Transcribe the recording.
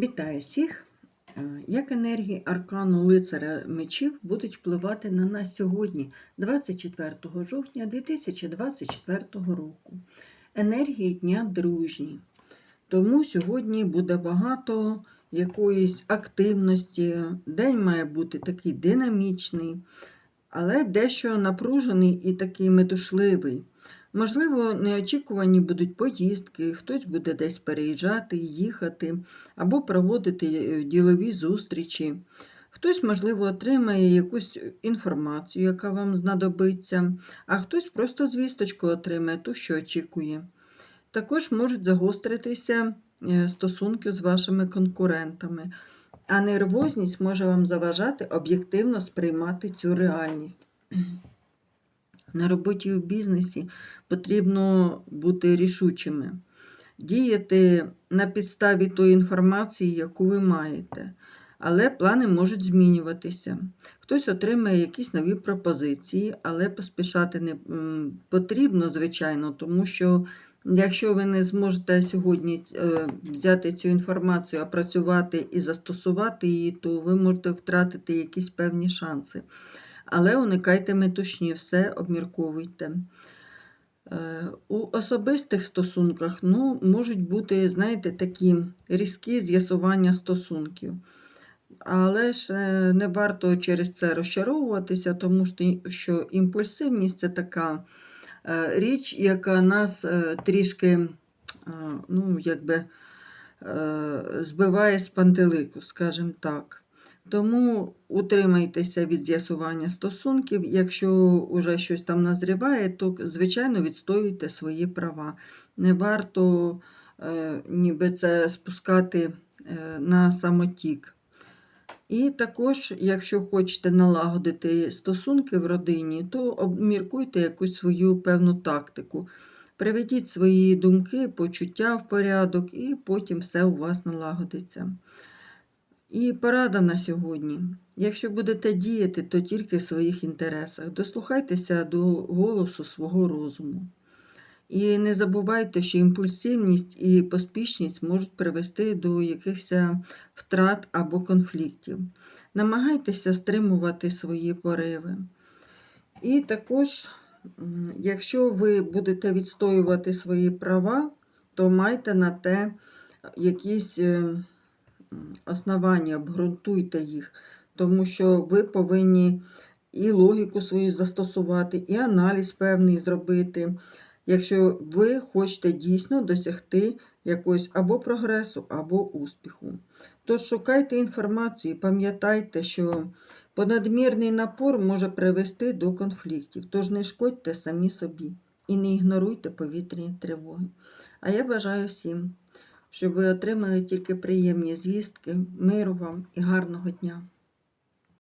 Вітаю всіх! Е, Як енергії аркану лицаря мечів будуть впливати на нас сьогодні, 24 жовтня 2024 року. Енергії дня дружні. Тому сьогодні буде багато якоїсь активності. День має бути такий динамічний, але дещо напружений і такий метушливий. Можливо, неочікувані будуть поїздки, хтось буде десь переїжджати, їхати або проводити е, ділові зустрічі. Хтось, можливо, отримає якусь інформацію, яка вам знадобиться, а хтось просто звісточку отримає ту, що очікує. Також можуть загостритися е, стосунки з вашими конкурентами, а нервозність може вам заважати об'єктивно сприймати цю реальність. На роботі в бізнесі потрібно бути рішучими, діяти на підставі тої інформації, яку ви маєте. Але плани можуть змінюватися. Хтось отримає якісь нові пропозиції, але поспішати не потрібно, звичайно, тому що якщо ви не зможете сьогодні е, взяти цю інформацію, опрацювати і застосувати її, то ви можете втратити якісь певні шанси. Але уникайте метушні, все обмірковуйте. Е, У особистих стосунках ну, можуть бути, знаєте, такі різкі з'ясування стосунків. Але ж е, не варто через це розчаровуватися, тому що- імпульсивність це така е, річ, яка нас трішки ну, якби, збиває з пантелику, скажімо так. Тому утримайтеся від з'ясування стосунків. Якщо вже щось там назріває, то, звичайно, відстоюйте свої права. Не варто е, ніби це спускати е, на самотік. І також, якщо хочете налагодити стосунки в родині, то обміркуйте якусь свою певну тактику. Приведіть свої думки, почуття в порядок, і потім все у вас налагодиться. І порада на сьогодні. Якщо будете діяти, то тільки в своїх інтересах. Дослухайтеся до голосу свого розуму. І не забувайте, що імпульсивність і поспішність можуть привести до якихось втрат або конфліктів. Намагайтеся стримувати свої пориви. І також, якщо ви будете відстоювати свої права, то майте на те якісь е, основання, обґрунтуйте їх, тому що ви повинні і логіку свою застосувати, і аналіз певний зробити, якщо ви хочете дійсно досягти якогось або прогресу, або успіху. Тож шукайте інформацію, пам'ятайте, що понадмірний напор може привести до конфліктів, тож не шкодьте самі собі і не ігноруйте повітряні тривоги. А я бажаю всім, щоб ви отримали тільки приємні звістки, миру вам і гарного дня.